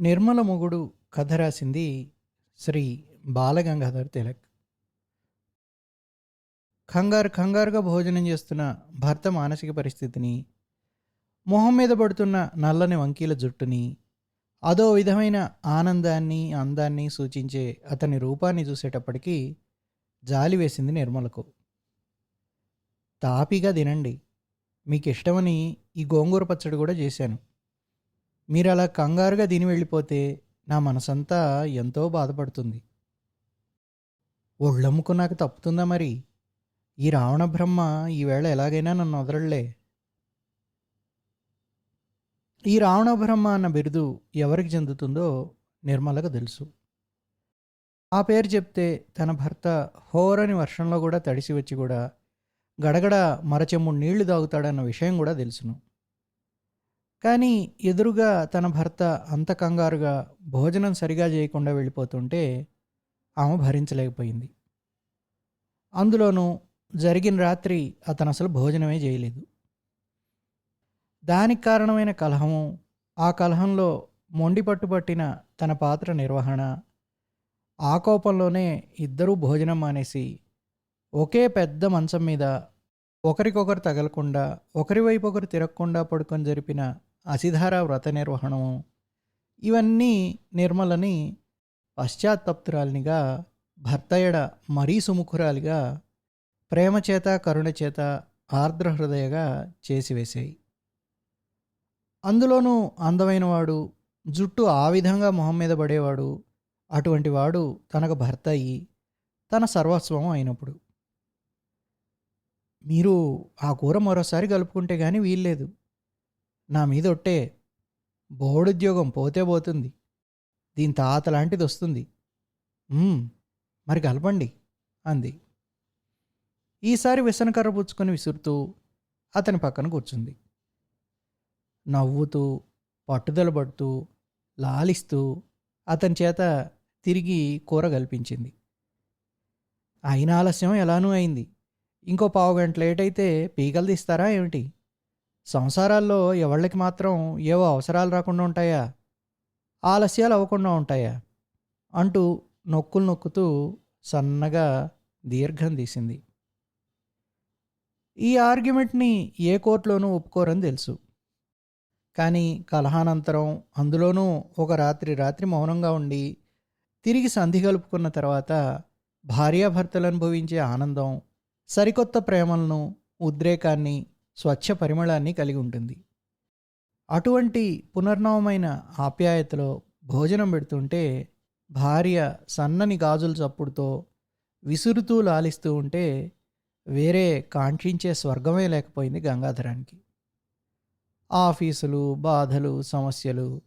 నిర్మల మొగుడు కథ రాసింది శ్రీ బాలగంగాధర్ తిలక్. కంగారు కంగారుగా భోజనం చేస్తున్న భర్త మానసిక పరిస్థితిని మొహం మీద పడుతున్న నల్లని వంకీల జుట్టుని అదో విధమైన ఆనందాన్ని అందాన్ని సూచించే అతని రూపాన్ని చూసేటప్పటికీ జాలి వేసింది నిర్మలకు. తాపిగా తినండి మీకు ఇష్టమని ఈ గోంగూర పచ్చడి కూడా చేశాను. మీరు అలా కంగారుగా దీని వెళ్ళిపోతే నా మనసంతా ఎంతో బాధపడుతుంది. ఒళ్ళమ్ముకు నాకు తప్పుతుందా మరి? ఈ రావణ బ్రహ్మ ఈవేళ ఎలాగైనా నన్ను వదలలే. ఈ రావణ బ్రహ్మ అన్న బిరుదు ఎవరికి చెందుతుందో నిర్మలకు తెలుసు. ఆ పేరు చెప్తే తన భర్త హోరని వర్షంలో కూడా తడిసి వచ్చి కూడా గడగడ మరచెమ్ముడు నీళ్ళు తాగుతాడన్న విషయం కూడా తెలుసును. కానీ ఎదురుగా తన భర్త అంత కంగారుగా భోజనం సరిగా చేయకుండా వెళ్ళిపోతుంటే ఆమె భరించలేకపోయింది. అందులోనూ జరిగిన రాత్రి అతను అసలు భోజనమే చేయలేదు. దానికి కారణమైన కలహము ఆ కలహంలో మొండి పట్టుబట్టిన తన పాత్ర నిర్వహణ ఆ కోపంలోనే ఇద్దరూ భోజనం మానేసి ఒకే పెద్ద మంచం మీద ఒకరికొకరు తగలకుండా ఒకరి వైపు ఒకరు తిరగకుండా పడుకొని జరిపిన అసిధార వ్రత నిర్వహణము ఇవన్నీ నిర్మలని పశ్చాత్తప్తురాలినిగా భర్తయడ మరీ సుముఖురాలిగా ప్రేమచేత కరుణచేత ఆర్ద్రహృదయగా ఆర్ద్ర హృదయగా చేసివేశాయి. అందులోనూ అందమైనవాడు జుట్టు ఆ విధంగా మొహం మీద పడేవాడు అటువంటి వాడు తనకు భర్త అయ్యి తన సర్వస్వం అయినప్పుడు. మీరు ఆ కూర మరోసారి కలుపుకుంటే కానీ వీల్లేదు. నా మీద ఒట్టే బోర్డుద్యోగం పోతే పోతుంది. దీని తాత లాంటిది వస్తుంది. మరి కలపండి అంది. ఈసారి విసనకర్ర పుచ్చుకొని విసురుతూ అతని పక్కన కూర్చుంది. నవ్వుతూ పట్టుదల పడుతూ లాలిస్తూ అతని చేత తిరిగి కూర కల్పించింది. అయిన ఆలస్యం ఎలానూ అయింది. ఇంకో పావు గంట లేట్ అయితే పీకలు తీస్తారా ఏమిటి? సంసారాల్లో ఎవళ్ళకి మాత్రం ఏవో అవసరాలు రాకుండా ఉంటాయా? ఆలస్యాలు అవ్వకుండా ఉంటాయా? అంటూ నొక్కులు నొక్కుతూ సన్నగా దీర్ఘం తీసింది. ఈ ఆర్గ్యుమెంట్ని ఏ కోర్టులోనూ ఒప్పుకోరని తెలుసు. కానీ కలహానంతరం అందులోనూ ఒక రాత్రి రాత్రి మౌనంగా ఉండి తిరిగి సంధి కలుపుకున్న తర్వాత భార్యాభర్తలు అనుభవించే ఆనందం సరికొత్త ప్రేమలను ఉద్రేకాన్ని స్వచ్ఛ పరిమళాన్ని కలిగి ఉంటుంది. అటువంటి పునర్నవమైన ఆప్యాయతలో భోజనం పెడుతుంటే భార్య సన్నని గాజుల చప్పుడుతో విసురుతూ లాలిస్తూ ఉంటే వేరే కాంక్షించే స్వర్గమే లేకపోయింది గంగాధరానికి. ఆఫీసులు బాధలు సమస్యలు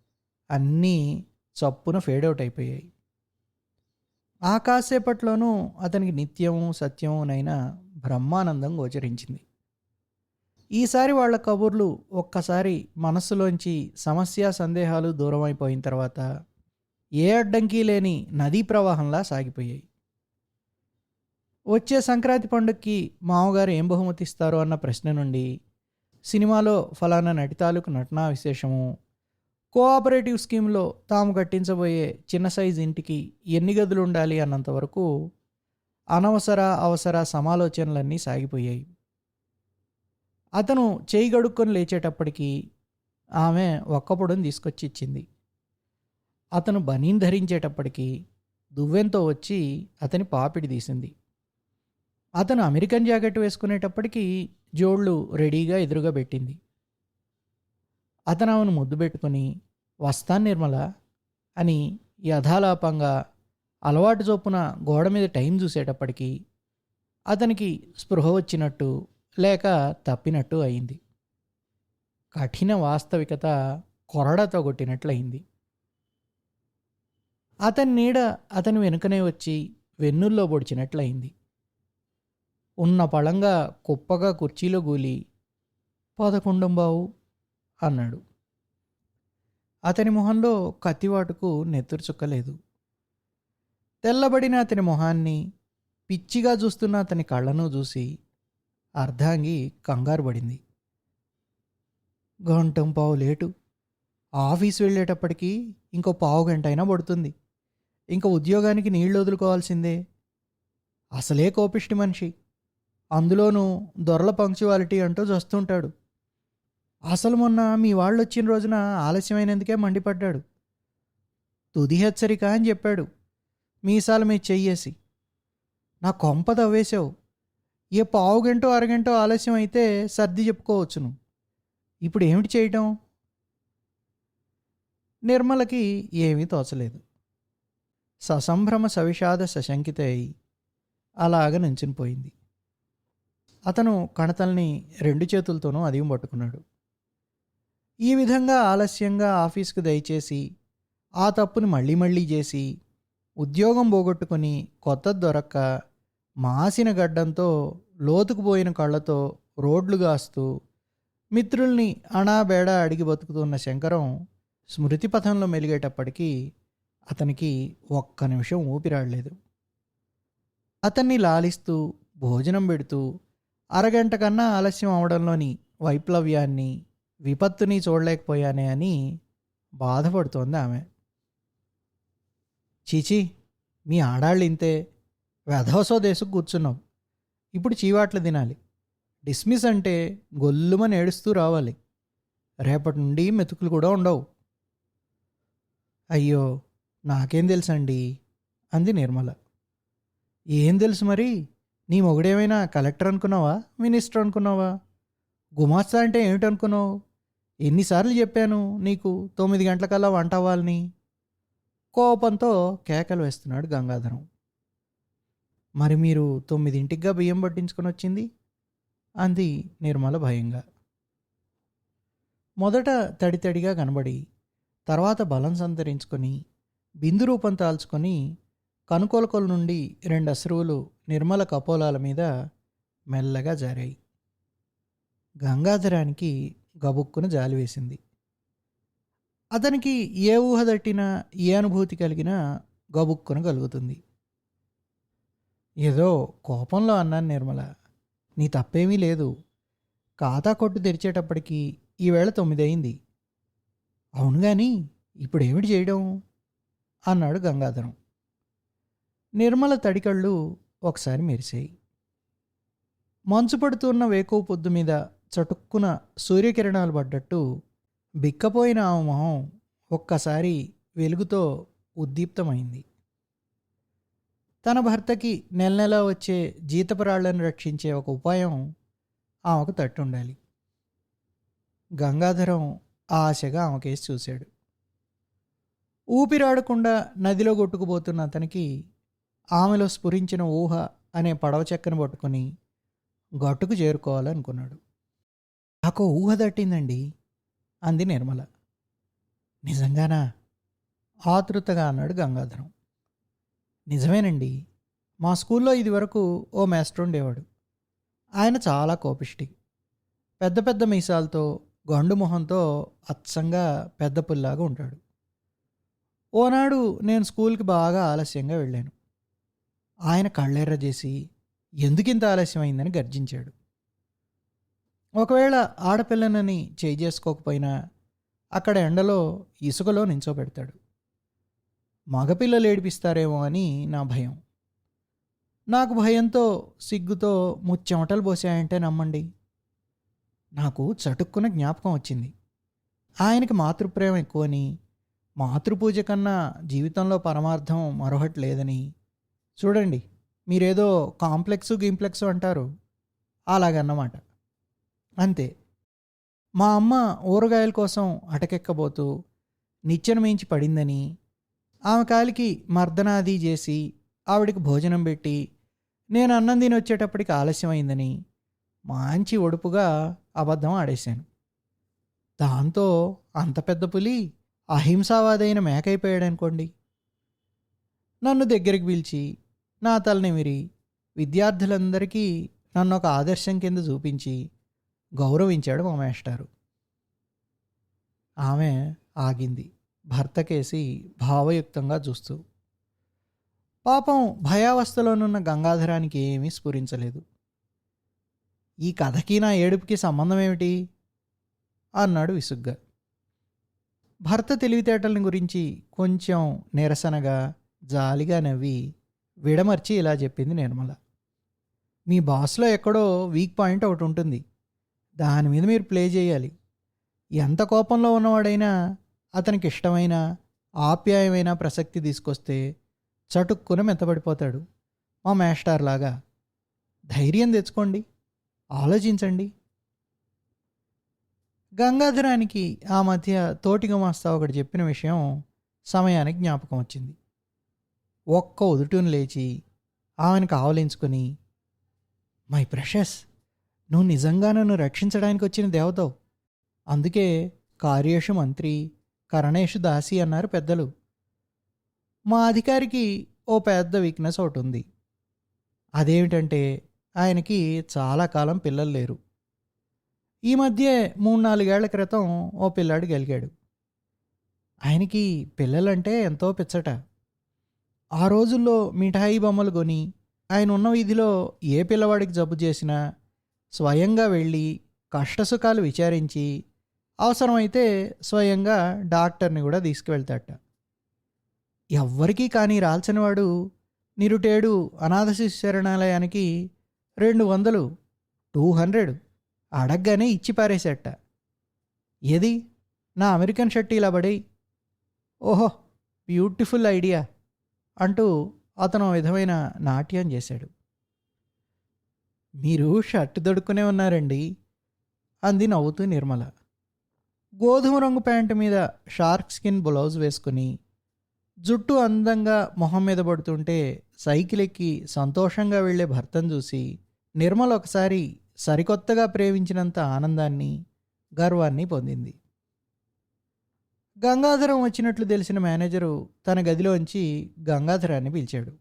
అన్నీ చప్పున ఫేడౌట్ అయిపోయాయి. ఆ కాసేపట్లోనూ అతనికి నిత్యము సత్యమునైన బ్రహ్మానందం గోచరించింది. ఈసారి వాళ్ళ కబుర్లు ఒక్కసారి మనస్సులోంచి సమస్య సందేహాలు దూరం అయిపోయిన తర్వాత ఏ అడ్డంకి లేని నదీ ప్రవాహంలా సాగిపోయాయి. వచ్చే సంక్రాంతి పండుగకి మామగారు ఏం బహుమతి ఇస్తారు అన్న ప్రశ్న నుండి సినిమాలో ఫలానా నటి తాలూకు నటనా విశేషము కోఆపరేటివ్ స్కీమ్లో తాము కట్టించబోయే చిన్న సైజ్ ఇంటికి ఎన్ని గదులు ఉండాలి అన్నంత వరకు అనవసర అవసర సమాలోచనలన్నీ సాగిపోయాయి. అతను చేయి గడుక్కొని లేచేటప్పటికి ఆమె ఒక్కపొడుని తీసుకొచ్చి ఇచ్చింది. అతను బనీన్ ధరించేటప్పటికి దువ్వెంతో వచ్చి అతని పాపిడి తీసింది. అతను అమెరికన్ జాకెట్ వేసుకునేటప్పటికి జోళ్ళు రెడీగా ఎదురుగా పెట్టింది. అతను ఆమెను ముద్దు పెట్టుకొని వస్తాను నిర్మల అని యథాలాపంగా అలవాటు చొప్పున గోడ మీద టైం చూసేటప్పటికి అతనికి స్పృహ వచ్చినట్టు లేక తప్పినట్టు అయింది. కఠిన వాస్తవికత కొరడతో కొట్టినట్లయింది. అతని నీడ అతని వెనుకనే వచ్చి వెన్నుల్లో పొడిచినట్లయింది. ఉన్న పళంగా కుప్పగా కుర్చీలో గూలి పదకొండం బావు అన్నాడు. అతని మొహంలో కత్తివాటుకు నెత్తురు చుక్కలేదు. తెల్లబడిన అతని మొహాన్ని పిచ్చిగా చూస్తున్న అతని కళ్ళను చూసి అర్ధాంగి కంగారు పడింది. గంటం పావు లేటు. ఆఫీస్ వెళ్ళేటప్పటికి ఇంకో పావు గంట అయినా పడుతుంది. ఇంకా ఉద్యోగానికి నీళ్ళు వదులుకోవాల్సిందే. అసలే కోపిష్టి మనిషి. అందులోనూ దొరల పంక్చువాలిటీ అంటూ వస్తుంటాడు అసలు మొన్న మీ వాళ్ళు వచ్చిన రోజున ఆలస్యమైనందుకే మండిపడ్డాడు. తుది హెచ్చరిక అని చెప్పాడు. మీసాల మీద చెయ్యేసి. నా కొంప తవ్వేశావు. ఏ పావు గంటో అరగంటో ఆలస్యం అయితే సర్ది చెప్పుకోవచ్చును. ఇప్పుడు ఏమిటి చేయటం? నిర్మలకి ఏమీ తోచలేదు. ససంభ్రమ సవిషాద సశంకిత అయి అలాగ నించునిపోయింది అతను కణతల్ని రెండు చేతులతోనూ అదిం పట్టుకున్నాడు. ఈ విధంగా ఆలస్యంగా ఆఫీస్కు దయచేసి ఆ తప్పుని మళ్ళీ మళ్ళీ చేసి ఉద్యోగం పోగొట్టుకొని కొత్త దొరక్క మాసిన గడ్డంతో లోతుకుపోయిన కళ్ళతో రోడ్లు గాస్తూ మిత్రుల్ని అణాబేడ అడిగి బతుకుతున్న శంకరం స్మృతి పథంలో మెలిగేటప్పటికీ అతనికి ఒక్క నిమిషం ఊపిరాడలేదు. అతన్ని లాలిస్తూ భోజనం పెడుతూ అరగంట కన్నా ఆలస్యం అవడంలోని వైప్లవ్యాన్ని విపత్తుని చూడలేకపోయానే అని బాధపడుతోంది ఆమె. చీచి మీ ఆడాళ్ళు ఇంతే వెధవసో దేశకు కూర్చున్నావు ఇప్పుడు చీవాట్లు తినాలి. డిస్మిస్ అంటే గొల్లుమని ఏడుస్తూ రావాలి. రేపటి నుండి మెతుకులు కూడా ఉండవు. అయ్యో నాకేం తెలుసండి? అంది నిర్మల. ఏం తెలుసు మరి? నీ మొగుడేమైనా కలెక్టర్ అనుకున్నావా? మినిస్టర్ అనుకున్నావా? గుమాస్తా అంటే ఏమిటనుకున్నావు? ఎన్నిసార్లు చెప్పాను నీకు తొమ్మిది గంటలకల్లా వంట అవ్వాలని? కోపంతో కేకలు వేస్తున్నాడు గంగాధరం. మరి మీరు తొమ్మిదింటిగా బియ్యం పట్టించుకొని వచ్చింది? అంది నిర్మల భయంగా. మొదట తడితడిగా కనబడి తర్వాత బలం సంతరించుకొని బిందు రూపం తాల్చుకొని కనుకొలకొల నుండి రెండు అశ్రువులు నిర్మల కపోలాల మీద మెల్లగా జారాయి. గంగాధరానికి గబుక్కున జాలి వేసింది. అతనికి ఏ ఊహ తట్టినా ఏ అనుభూతి కలిగినా గబుక్కున కలుగుతుంది. ఏదో కోపంలో అన్నాను నిర్మల. నీ తప్పేమీ లేదు. ఖాతా కొట్టు తెరిచేటప్పటికి ఈవేళ తొమ్మిది అయింది. అవును కానీ ఇప్పుడేమిటి చేయడం? అన్నాడు గంగాధరం. నిర్మల తడికళ్ళు ఒకసారి మెరిసాయి. మంచు పడుతున్న వేకువ పొద్దు మీద చటుక్కున సూర్యకిరణాలు పడ్డట్టు బిక్కపోయిన ఆమె మొహం ఒక్కసారి వెలుగుతో ఉద్దీప్తమైంది. తన భర్తకి నెల నెల వచ్చే జీతపరాళ్ళను రక్షించే ఒక ఉపాయం ఆమెకు తట్టుండాలి. గంగాధరం ఆశగా ఆమెకేసి చూశాడు. ఊపిరాడకుండా నదిలో కొట్టుకుపోతున్న అతనికి ఆమెలో స్ఫురించిన ఊహ అనే పడవ చెక్కను పట్టుకొని గట్టుకు చేరుకోవాలనుకున్నాడు. నాకు ఊహ తట్టిందండి అంది నిర్మల. నిజంగానా? ఆతృతగా అన్నాడు గంగాధరం. నిజమేనండి. మా స్కూల్లో ఇది వరకు ఓ మాస్టర్ ఉండేవాడు. ఆయన చాలా కోపిష్టి. పెద్ద పెద్ద మీసాలతో గండు మొహంతో అచ్చంగా పెద్ద పుల్లాగా ఉంటాడు. ఓనాడు నేను స్కూల్కి బాగా ఆలస్యంగా వెళ్ళాను. ఆయన కళ్ళెర్ర చేసి ఎందుకింత ఆలస్యమైందని గర్జించాడు. ఒకవేళ ఆడపిల్లనని చేయి చేసుకోకపోయినా అక్కడ ఎండలో ఇసుకలో నించోబెడతాడు. మగపిల్లలు ఏడిపిస్తారేమో అని నా భయం. నాకు భయంతో సిగ్గుతో ముచ్చెమటలు పోసాయంటే నమ్మండి. నాకు చటుక్కున జ్ఞాపకం వచ్చింది. ఆయనకి మాతృప్రేమ ఎక్కువని మాతృపూజ కన్నా జీవితంలో పరమార్థం మరొకటి లేదని. చూడండి మీరేదో కాంప్లెక్స్ గింప్లెక్స్ అంటారు. అలాగన్నమాట. అంతే. మా అమ్మ ఊరగాయల కోసం అటకెక్కబోతూ నిచ్చెన మించి పడిందని ఆమె కాలికి మర్దనాది చేసి ఆవిడికి భోజనం పెట్టి నేను అన్నం తిని వచ్చేటప్పటికి ఆలస్యమైందని మంచి ఒడుపుగా అబద్ధం ఆడేశాను. దాంతో అంత పెద్ద పులి అహింసావాదైన మేకైపోయాడనుకోండి. నన్ను దగ్గరికి పిలిచి నా తలనిమిరి విద్యార్థులందరికీ నన్ను ఒక ఆదర్శం కింద చూపించి గౌరవించాడు మా మేస్టారు ఆమె ఆగింది. భర్తకేసి భావయుక్తంగా చూస్తూ పాపం భయావస్థలోనున్న గంగాధరానికి ఏమీ స్ఫురించలేదు. ఈ కథకి నా ఏడుపుకి సంబంధం ఏమిటి అన్నాడు విసుగ్గా. భర్త తెలివితేటల్ని గురించి కొంచెం నిరసనగా జాలిగా నవ్వి విడమర్చి ఇలా చెప్పింది నిర్మల. మీ బాస్లో ఎక్కడో వీక్ పాయింట్ ఒకటి ఉంటుంది. దాని మీద మీరు ప్లే చేయాలి. ఎంత కోపంలో ఉన్నవాడైనా అతనికి ఇష్టమైన ఆప్యాయమైన ప్రసక్తి తీసుకొస్తే చటుక్కున మెత్తబడిపోతాడు మా మేస్టార్ లాగా. ధైర్యం తెచ్చుకోండి ఆలోచించండి. గంగాధరానికి ఆ మధ్య తోటి గుమాస్తా ఒకటి చెప్పిన విషయం సమయానికి జ్ఞాపకం వచ్చింది. ఒక్క ఉదుటును లేచి ఆమెను ఆవలించుకొని మై ప్రెషస్ నువ్వు నిజంగా నన్ను రక్షించడానికి వచ్చిన దేవతవు. అందుకే కార్యేషు మంత్రి కరణేష్ దాసి అన్నారు పెద్దలు. మా అధికారికి ఓ పెద్ద వీక్నెస్ ఒకటి ఉంది. అదేమిటంటే ఆయనకి చాలా కాలం పిల్లలు లేరు. ఈ మధ్య మూడు నాలుగేళ్ళ క్రితం ఓ పిల్లాడు గెలిగాడు. ఆయనకి పిల్లలంటే ఎంతో పిచ్చట. ఆ రోజుల్లో మిఠాయి బొమ్మలు కొని ఆయన ఉన్న వీధిలో ఏ పిల్లవాడికి జబ్బు చేసినా స్వయంగా వెళ్ళి కష్టసుఖాలు విచారించి అవసరమైతే స్వయంగా డాక్టర్ని కూడా తీసుకువెళ్తాట ఎవ్వరికీ కానీ రాల్సినవాడు నిరుటేడు అనాథ శరణాలయానికి రెండు వందలు టూ హండ్రెడ్ అడగ్గానే ఇచ్చి పారేసేట ఏది? నా అమెరికన్ షర్ట్ ఇలా పడి ఓహో బ్యూటిఫుల్ ఐడియా అంటూ అతను విధమైన నాట్యం చేశాడు. మీరు షర్ట్ దొడుక్కునే ఉన్నారండి అంది నవ్వుతూ నిర్మల. గోధుమ రంగు ప్యాంటు మీద షార్క్ స్కిన్ బ్లౌజ్ వేసుకుని జుట్టు అందంగా మొహం మీద పడుతుంటే సైకిల్ ఎక్కి సంతోషంగా వెళ్ళే భర్తను చూసి నిర్మల ఒకసారి సరికొత్తగా ప్రేమించినంత ఆనందాన్ని గర్వాన్ని పొందింది. గంగాధరం వచ్చినట్లు తెలిసిన మేనేజరు తన గదిలోంచి గంగాధరాన్ని పిలిచాడు.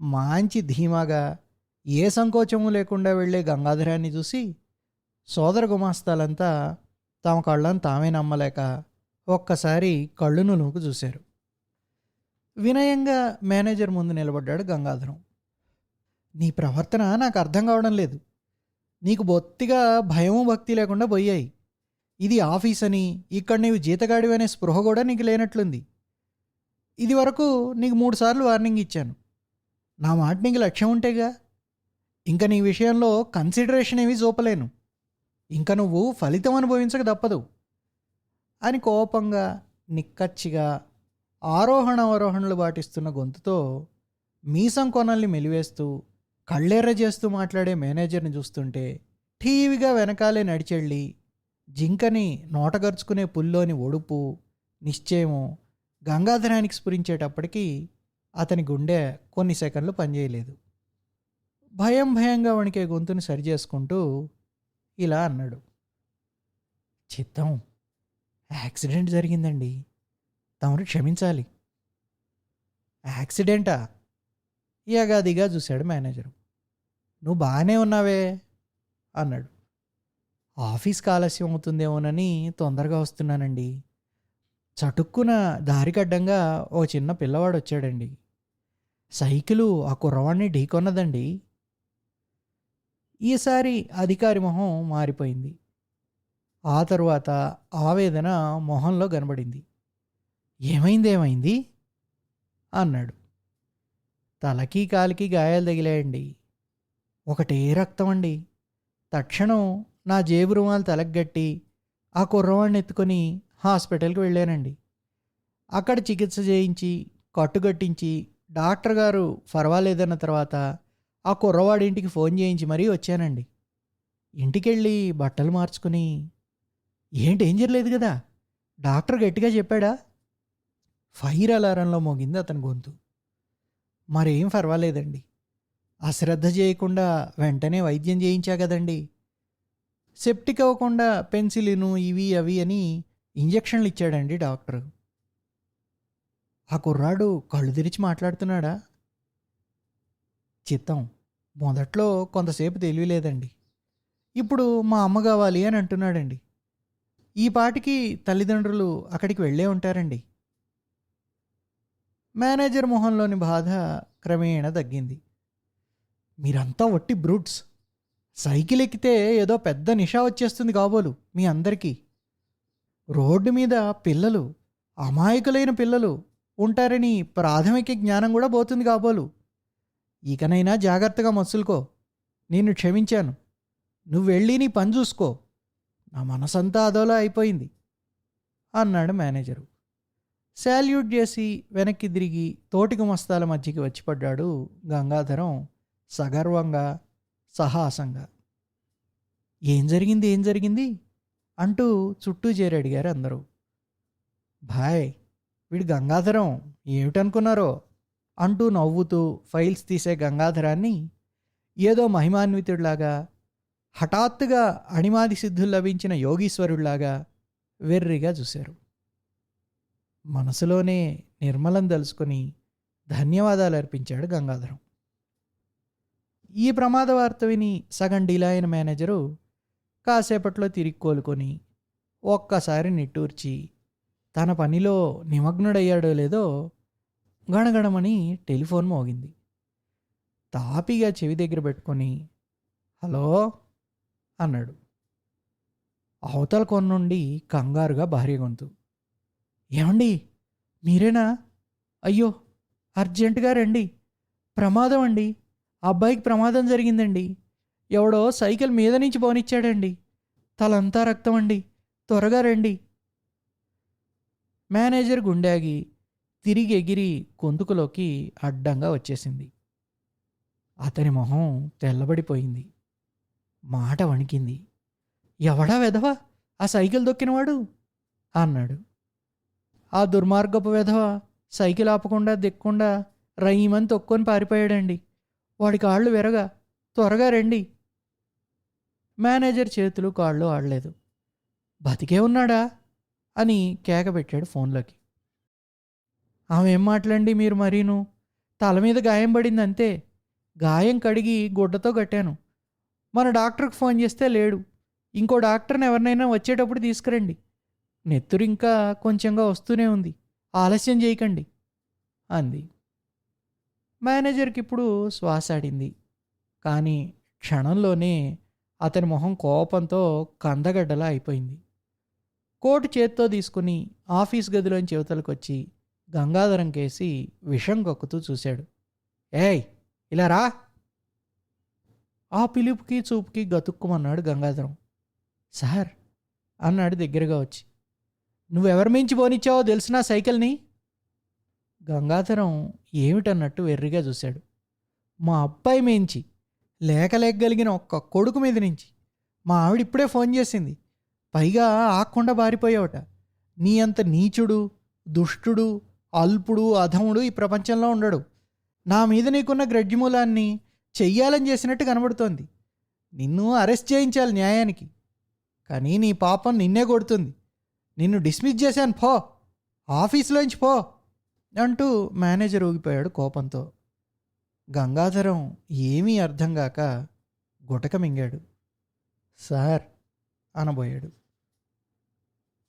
మంచి ధీమాగా ఏ సంకోచము లేకుండా వెళ్ళే గంగాధరాన్ని చూసి సోదర గుమాస్తాలంతా తమ కళ్ళను తామే నమ్మలేక ఒక్కసారి కళ్ళును నూకు చూశారు. వినయంగా మేనేజర్ ముందు నిలబడ్డాడు గంగాధరం. నీ ప్రవర్తన నాకు అర్థం కావడం లేదు. నీకు బొత్తిగా భయము భక్తి లేకుండా పోయాయి. ఇది ఆఫీస్ అని ఇక్కడ నీవు జీతగాడివి అనే స్పృహ కూడా నీకు లేనట్లుంది. ఇది వరకు నీకు మూడుసార్లు వార్నింగ్ ఇచ్చాను. నా మాట నీకు లక్ష్యం ఉంటేగా ఇంకా నీ విషయంలో కన్సిడరేషన్ ఏమీ చూపలేను. ఇంకా నువ్వు ఫలితం అనుభవించక తప్పదు. అని కోపంగా నిక్కచ్చిగా ఆరోహణ అవరోహణలు పాటిస్తున్న గొంతుతో మీసం కొనల్ని మెలివేస్తూ కళ్ళెర్ర చేస్తూ మాట్లాడే మేనేజర్ని చూస్తుంటే ఠీవిగా వెనకాలే నడిచెళ్ళి జింకని నోటగరుచుకునే పుల్లోని ఒడుపు నిశ్చయము గంగాధరానికి స్ఫురించేటప్పటికీ అతని గుండె కొన్ని సెకండ్లు పనిచేయలేదు. భయం భయంగా వణికే గొంతుని సరిచేసుకుంటూ ఇలా అన్నాడు. చిత్తం యాక్సిడెంట్ జరిగిందండి. తమరు క్షమించాలి. యాక్సిడెంటా? యగాదిగా చూశాడు మేనేజరు. నువ్వు బాగానే ఉన్నావే అన్నాడు. ఆఫీస్కి ఆలస్యం అవుతుందేమోనని తొందరగా వస్తున్నానండి. చటుక్కున దారికడ్డంగా ఓ చిన్న పిల్లవాడు వచ్చాడండి సైకిలు ఆ కుర్రవాడిని ఢీకొన్నదండి. ఈసారి అధికారి మొహం మారిపోయింది. ఆ తరువాత ఆవేదన మొహంలో కనబడింది. ఏమైంది ఏమైంది? అన్నాడు. తలకి కాలికి గాయాలు తగిలాయండి. ఒకటే రక్తం అండి తక్షణం నా జేబు రుమాలు తలగట్టి ఆ కుర్రవాడిని ఎత్తుకొని హాస్పిటల్కి వెళ్ళానండి. అక్కడ చికిత్స చేయించి కట్టుగట్టించి డాక్టర్ గారు పర్వాలేదన్న తర్వాత ఆ కుర్రవాడి ఇంటికి ఫోన్ చేయించి మరీ వచ్చానండి. ఇంటికెళ్ళి బట్టలు మార్చుకుని ఏం డేంజర్ లేదు కదా? డాక్టర్ గట్టిగా చెప్పాడా? ఫైర్ అలారంలో మోగింది అతని గొంతు. మరేం పర్వాలేదండి అశ్రద్ధ చేయకుండా వెంటనే వైద్యం చేయించా కదండి. సెప్టిక్ అవ్వకుండా పెన్సిలిను ఇవి అవి అని ఇంజక్షన్లు ఇచ్చాడండి డాక్టర్. ఆ కుర్రాడు కళ్ళు తెరిచి మాట్లాడుతున్నాడా? చిత్తం. మొదట్లో కొంతసేపు తెలియలేదండి ఇప్పుడు మా అమ్మ కావాలి అని అంటున్నాడండి. ఈ పాటికి తల్లిదండ్రులు అక్కడికి వెళ్ళే ఉంటారండి. మేనేజర్ మొహంలోని బాధ క్రమేణా తగ్గింది. మీరంతా వట్టి బ్రూట్స్. సైకిల్ ఎక్కితే ఏదో పెద్ద నిషా వచ్చేస్తుంది కాబోలు మీ అందరికీ. రోడ్డు మీద పిల్లలు అమాయకులైన పిల్లలు ఉంటారని ప్రాథమిక జ్ఞానం కూడా పోతుంది కాబోలు. ఇకనైనా జాగ్రత్తగా మసులుకో. నేను క్షమించాను. నువ్వు వెళ్ళి నీ పని చూసుకో. నా మనసంతా అదోలా అయిపోయింది. అన్నాడు మేనేజరు. శాల్యూట్ చేసి వెనక్కి తిరిగి తోటికి మస్తాల మధ్యకి వచ్చి పడ్డాడు గంగాధరం సగర్వంగా సాహసంగా. ఏం జరిగింది? ఏం జరిగింది? అంటూ చుట్టూ చేరి అడిగారు అందరూ. భాయ్ వీడు గంగాధరం ఏమిటనుకున్నారో? అంటూ నవ్వుతూ ఫైల్స్ తీసే గంగాధరాన్ని ఏదో మహిమాన్వితుడిలాగా హఠాత్తుగా అణిమాది సిద్ధులు లభించిన యోగీశ్వరుడిలాగా వెర్రిగా చూశారు. మనసులోనే నిర్మలం తలుసుకొని ధన్యవాదాలు అర్పించాడు గంగాధరం. ఈ ప్రమాద వార్త విని సగం డిలాయిన మేనేజరు కాసేపట్లో తిరిగి కోలుకొని ఒక్కసారి నిట్టూర్చి తన పనిలో నిమగ్నుడయ్యాడో లేదో గణగణమని టెలిఫోన్ మోగింది. తాపిగా చెవి దగ్గర పెట్టుకొని హలో అన్నాడు. అవతల కొన్నుండి కంగారుగా భార్య గొంతు. ఏమండి? మీరేనా? అయ్యో అర్జెంటుగా రండి. ప్రమాదం అండి. అబ్బాయికి ప్రమాదం జరిగిందండి. ఎవడో సైకిల్ మీద నుంచి పోనిచ్చాడండి. తలంతా రక్తం అండి. త్వరగా రండి. మేనేజర్ గుండాగి తిరిగి ఎగిరి గొంతుకులోకి అడ్డంగా వచ్చేసింది. అతని మొహం తెల్లబడిపోయింది. మాట వణికింది. ఎవడా వెధవ? ఆ సైకిల్ దొక్కినవాడు? అన్నాడు. ఆ దుర్మార్గపు వెధవ సైకిల్ ఆపకుండా దిక్కుండా రయ్యమని తొక్కొని పారిపోయాడండి. వాడి కాళ్ళు విరగా త్వరగా రండి. మేనేజర్ చేతులు కాళ్ళు ఆడలేదు. బతికే ఉన్నాడా? అని కేక పెట్టాడు ఫోన్లోకి. ఆమె ఏం మాట్లాడండి మీరు మరీను? తల మీద గాయం పడింది అంతే. గాయం కడిగి గుడ్డతో కట్టాను. మన డాక్టర్కి ఫోన్ చేస్తే లేడు. ఇంకో డాక్టర్ని ఎవరినైనా వచ్చేటప్పుడు తీసుకురండి. నెత్తురు ఇంకా కొంచెంగా వస్తూనే ఉంది. ఆలస్యం చేయకండి. అంది. మేనేజర్కి ఇప్పుడు శ్వాస ఆడింది. కానీ క్షణంలోనే అతని మొహం కోపంతో కందగడ్డలా అయిపోయింది. కోటు చేత్తో తీసుకుని ఆఫీస్ గదిలోంచి యువతలకు వచ్చి గంగాధరం కేసి విషం గొక్కుతూ చూశాడు. ఏయ్ ఇలా రా. ఆ పిలుపుకి చూపుకి గతుక్కుమన్నాడు గంగాధరం. సార్ అన్నాడు దగ్గరగా వచ్చి. నువ్వెవరి మించి పోనిచ్చావో తెలిసినా సైకిల్ని? గంగాధరం ఏమిటన్నట్టు వెర్రిగా చూశాడు. మా అబ్బాయి మేంచి లేక లేకగలిగిన ఒక్క కొడుకు మీద నుంచి మా ఆవిడ ఇప్పుడే ఫోన్ చేసింది. పైగా ఆకుండా బారిపోయావట. నీ అంత నీచుడు దుష్టుడు అల్పుడు అధముడు ఈ ప్రపంచంలో ఉండడు. నా మీద నీకున్న గ్రడ్జిమూలాన్ని చెయ్యాలని చేసినట్టు కనబడుతోంది. నిన్ను అరెస్ట్ చేయించాలి న్యాయానికి. కానీ నీ పాపం నిన్నే కొడుతుంది. నిన్ను డిస్మిస్ చేశాను పో. ఆఫీస్లోంచి పో. అంటూ మేనేజర్ ఊగిపోయాడు కోపంతో. గంగాధరం ఏమీ అర్థం కాక గుటక మింగాడు. సార్ అనబోయాడు.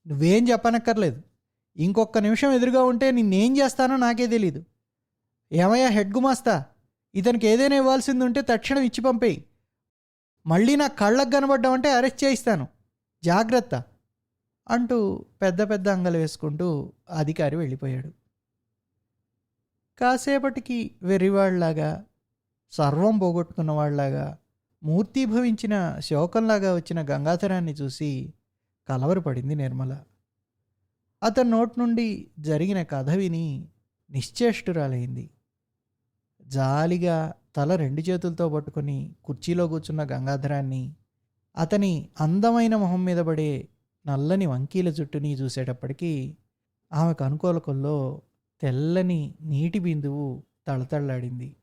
నువ్వేం చెప్పనక్కర్లేదు. ఇంకొక నిమిషం ఎదురుగా ఉంటే నిన్నేం చేస్తానో నాకే తెలీదు. ఏమయ్యా హెడ్ గుమాస్తా? ఇతనికి ఏదైనా ఇవ్వాల్సింది ఉంటే తక్షణం ఇచ్చి పంపేయి. మళ్ళీ నా కళ్ళకు కనబడ్డామంటే అరెస్ట్ చేయిస్తాను. జాగ్రత్త అంటూ పెద్ద పెద్ద అంగలు వేసుకుంటూ అధికారి వెళ్ళిపోయాడు. కాసేపటికి వెర్రివాళ్ళాగా సర్వం పోగొట్టుకున్న వాళ్ళలాగా మూర్తీభవించిన శోకంలాగా వచ్చిన గంగాధరాన్ని చూసి కలవరపడింది నిర్మల. అతని నోటి నుండి జరిగిన కథ విని నిశ్చేష్టురాలైంది. జాలిగా తల రెండు చేతులతో పట్టుకొని కుర్చీలో కూర్చున్న గంగాధరాన్ని అతని అందమైన మొహం మీద పడే నల్లని వంకీల జుట్టుని చూసేటప్పటికీ ఆమెకు అనుకూలకుల్లో తెల్లని నీటి బిందువు తళతళ్ళాడింది